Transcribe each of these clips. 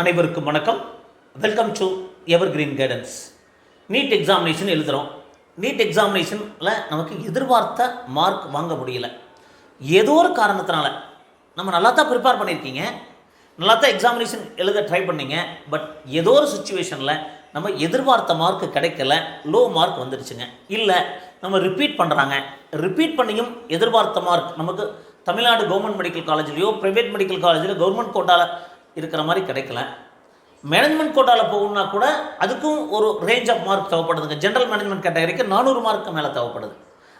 அனைவருக்கும் வணக்கம். Welcome to evergreen guidance NEET examination எழுதுகிறோம் நீட் எக்ஸாமினேஷனில் நமக்கு எதிர்பார்த்த மார்க் வாங்க முடியல. ஏதோ ஒரு காரணத்தினால. நம்ம நல்லா தான் ப்ரிப்பேர் பண்ணியிருக்கீங்க நல்லா தான் எக்ஸாமினேஷன் எழுத ட்ரை பண்ணீங்க. பட் ஏதோ ஒரு சுச்சுவேஷனில் நம்ம எதிர்பார்த்த மார்க் கிடைக்கல. லோ மார்க் வந்துடுச்சுங்க இல்லை நம்ம ரிப்பீட் பண்ணுறாங்க ரிப்பீட் பண்ணியும் எதிர்பார்த்த மார்க் நமக்கு தமிழ்நாடு கவர்மெண்ட் மெடிக்கல் காலேஜ்லேயோ ப்ரைவேட் மெடிக்கல் காலேஜில் கவர்மெண்ட் கோட்டாவில் இருக்கிற மாதிரி கிடைக்கல. மேனேஜ்மெண்ட் கோட்டாவில் போகணுன்னா கூட அதுக்கும் ஒரு ரேஞ்ச் ஆஃப் மார்க் தேவைப்படுதுங்க. ஜென்ரல் மேனேஜ்மெண்ட் கேட்டகரிக்கு நானூறு மார்க்கு மேலே தேவைப்படுது.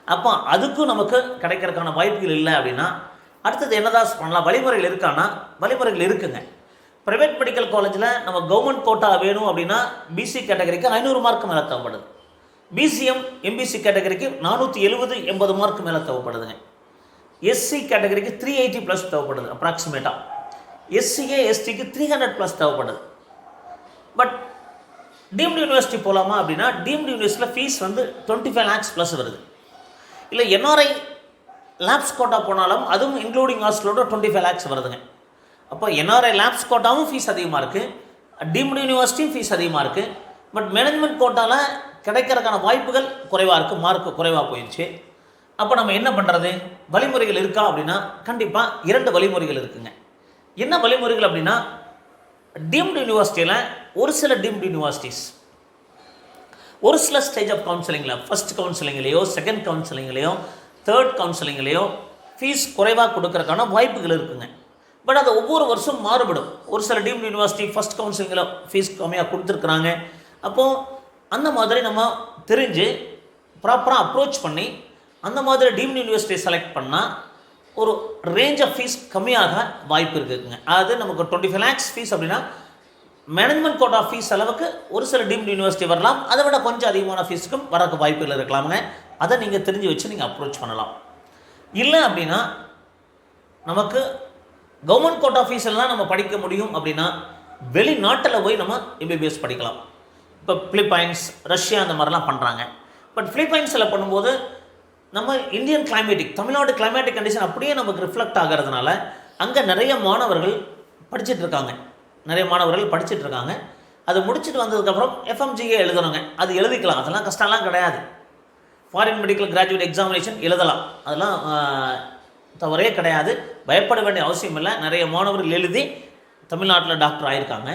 அப்போ அதுக்கும் நமக்கு கிடைக்கிறதுக்கான வாய்ப்புகள் இல்லை அப்படின்னா அடுத்தது என்னதான் பண்ணலாம்? வழிமுறைகள் இருக்கான்னா வழிமுறைகள் இருக்குங்க. ப்ரைவேட் மெடிக்கல் காலேஜில் நம்ம கவர்மெண்ட் கோட்டா வேணும் அப்படின்னா பிசி கேட்டகரிக்கு ஐநூறு மார்க் மேலே தேவைப்படுது. பிசிஎம் எம்பிசி கேட்டகரிக்கு நானூற்றி எழுபது எண்பது மார்க் மேலே தேவைப்படுதுங்க. எஸ்சி கேட்டகரிக்கு த்ரீ எயிட்டி ப்ளஸ் தேவைப்படுது அப்ராக்சிமேட்டாக எஸ்சிஏ எஸ்டிக்கு த்ரீ ஹண்ட்ரட் ப்ளஸ் தேவைப்படுது. பட் டீம்டு யூனிவர்சிட்டி போகலாமா அப்படின்னா டீம்டு யூனிவர்சிட்டியில் ஃபீஸ் வந்து டுவெண்ட்டி ஃபைவ் லேக்ஸ் ப்ளஸ் வருது. இல்லை என்ஆர்ஐ லேப்ஸ் கோட்டா போனாலும் அதுவும் இன்க்ளூடிங் ஹாஸ்டலோட டுவெண்ட்டி ஃபைவ் லேக்ஸ் வருதுங்க. அப்போ என்ஆர்ஐ லேப்ஸ் கோட்டாவும் ஃபீஸ் அதிகமாக இருக்குது டீம்டு யூனிவர்சிட்டியும் ஃபீஸ் அதிகமாக இருக்குது பட் மேனேஜ்மெண்ட் கோட்டாவில் கிடைக்கிறதுக்கான வாய்ப்புகள் குறைவாக இருக்குது மார்க் குறைவாக போயிடுச்சு அப்போ நம்ம என்ன பண்ணுறது வழிமுறைகள் இருக்கா அப்படின்னா கண்டிப்பாக இரண்டு வழிமுறைகள் இருக்குங்க. என்ன வழிமுறைகள் அப்படின்னா டீம்டு யூனிவர்சிட்டியில் ஒரு சில டீம்டு யூனிவர்சிட்டிஸ் ஒரு சில ஸ்டேஜ் ஆஃப் கவுன்சிலிங்கில் ஃபஸ்ட் கவுன்சிலிங்லேயோ செகண்ட் கவுன்சிலிங்லேயோ தேர்ட் கவுன்சிலிங்லேயோ ஃபீஸ் குறைவாக கொடுக்கறதுக்கான வாய்ப்புகள் இருக்குங்க. பட் அது ஒவ்வொரு வருஷம் மாறுபடும். ஒரு சில டீம்டு யூனிவர்சிட்டி ஃபஸ்ட் கவுன்சிலிங்கில் ஃபீஸ் கம்மியாக கொடுத்துருக்குறாங்க. அப்போது அந்த மாதிரி நம்ம தெரிஞ்சு ப்ராப்பராக அப்ரோச் பண்ணி அந்த மாதிரி டீம்டு யூனிவர்சிட்டி செலக்ட் பண்ணால் ஒரு ரேஞ்ச் ஆஃப் ஃபீஸ் கம்மியாக வாய்ப்பு இருக்குதுங்க அது நமக்கு டுவெண்ட்டி ஃபைவ் லேக்ஸ் ஃபீஸ் அப்படின்னா மேனேஜ்மெண்ட் கோட்டா ஃபீஸ் அளவுக்கு ஒரு சில டீம்டு யூனிவர்சிட்டி வரலாம். அதை விட கொஞ்சம் அதிகமான ஃபீஸுக்கும் வரக்கு வாய்ப்புகள் இருக்கலாமுங்க. அதை நீங்கள் தெரிஞ்சு வச்சு நீங்கள் அப்ரோச் பண்ணலாம். இல்லை அப்படின்னா நமக்கு கவர்மெண்ட் கோட்டா ஃபீஸ் எல்லாம் நம்ம படிக்க முடியும் அப்படின்னா வெளிநாட்டில் போய் நம்ம எம்பிபிஎஸ் படிக்கலாம். இப்போ பிலிப்பைன்ஸ் ரஷ்யா அந்த மாதிரிலாம் பண்ணுறாங்க பட் பிலிப்பைன்ஸில் பண்ணும்போது நம்ம Indian climatic Tamil Nadu climatic condition அப்படியே நமக்கு ரிஃப்ளெக்ட் ஆகிறதுனால அங்கே நிறைய மாணவர்கள் படிச்சுட்டு இருக்காங்க. நிறைய மாணவர்கள் படிச்சுட்டு இருக்காங்க. அது முடிச்சுட்டு வந்ததுக்கப்புறம் எஃப்எம்ஜிஏ எழுதணுங்க. அது எழுதிக்கலாம். அதெல்லாம் கஷ்டம்லாம் கிடையாது. ஃபாரின் மெடிக்கல் கிராஜுவேட் எக்ஸாமினேஷன் எழுதலாம். அதெல்லாம் தவறே கிடையாது. பயப்பட வேண்டிய அவசியம் இல்லை. நிறைய மாணவர்கள் எழுதி தமிழ்நாட்டில் டாக்டர் ஆகியிருக்காங்க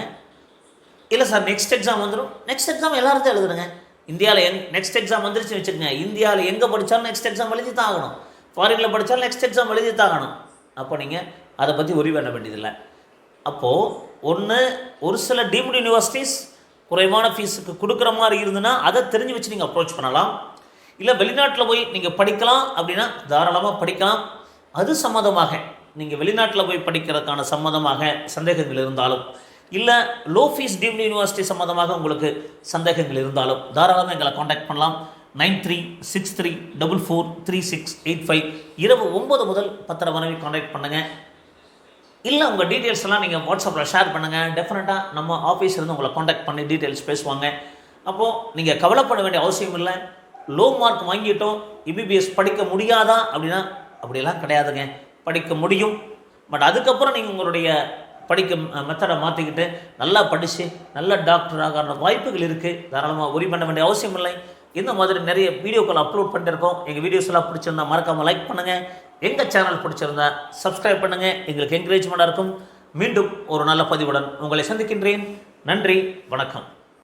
இல்லை சார் நெக்ஸ்ட் எக்ஸாம் வந்துடும் நெக்ஸ்ட் எக்ஸாம் எல்லாரும் எழுதுனுங்க. இந்தியாவில் எங் நெக்ஸ்ட் எக்ஸாம் வந்துருச்சுன்னு வச்சுக்கோங்க. இந்தியாவில் எங்கே படித்தாலும் நெக்ஸ்ட் எக்ஸாம் எழுதி தான் ஆகணும். ஃபாரினில் படித்தாலும் நெக்ஸ்ட் எக்ஸாம் எழுதி தான் ஆகணும். அப்போ நீங்கள் அதை பற்றி உரி பண்ண வேண்டியதில்லை. அப்போது ஒன்று ஒரு சில டீம்டு யூனிவர்சிட்டிஸ் குறைவான ஃபீஸுக்கு கொடுக்குற மாதிரி இருந்ததுன்னா அதை தெரிஞ்சு வச்சு நீங்கள் அப்ரோச் பண்ணலாம். இல்லை வெளிநாட்டில் போய் நீங்கள் படிக்கலாம் அப்படின்னா தாராளமாக படிக்கலாம். அது சம்மந்தமாக நீங்கள் வெளிநாட்டில் போய் படிக்கிறதுக்கான சம்மந்தமாக சந்தேகங்கள் இருந்தாலும் இல்லை லோ ஃபீஸ் டீம்டு யூனிவர்சிட்டி சம்மந்தமாக உங்களுக்கு சந்தேகங்கள் இருந்தாலும் தாராளமாக எங்களை காண்டாக்ட் பண்ணலாம். Nine three six three double four three six eight five இரவு ஒம்பது முதல் பத்தரை வரை காண்டாக்ட் பண்ணுங்கள் இல்லை உங்கள் டீட்டெயில்ஸ் எல்லாம் நீங்கள் வாட்ஸ்அப்பில் ஷேர் பண்ணுங்கள் டெஃபினட்டாக நம்ம ஆஃபீஸ்லேருந்து உங்களை காண்டாக்ட் பண்ணி டீட்டெயில்ஸ் பேசுவாங்க. அப்போது நீங்கள் கவலைப்பட வேண்டிய அவசியம் இல்லை. லோ மார்க் வாங்கிட்டோம். எம்பிபிஎஸ் படிக்க முடியாதா? அப்படின்னா அப்படியெல்லாம் கிடையாதுங்க. படிக்க முடியும். பட் அதுக்கப்புறம் நீங்கள் உங்களுடைய படிக்க மெத்தடை மாற்றிக்கிட்டு நல்லா படித்து நல்ல டாக்டர் ஆகிற வாய்ப்புகள் இருக்குது தாராளமாக உரி பண்ண வேண்டிய அவசியம் இல்லை இந்த மாதிரி நிறைய வீடியோக்கள் அப்லோட் பண்ணிருக்கோம். எங்கள் வீடியோஸ் எல்லாம் பிடிச்சிருந்தா மறக்காமல் லைக் பண்ணுங்கள் எங்கள் சேனல் பிடிச்சிருந்தா சப்ஸ்கிரைப் பண்ணுங்கள் எங்களுக்கு என்கரேஜ்மெண்ட்டாக இருக்கும். மீண்டும் ஒரு நல்ல பதிவுடன் உங்களை சந்திக்கின்றேன். நன்றி வணக்கம்.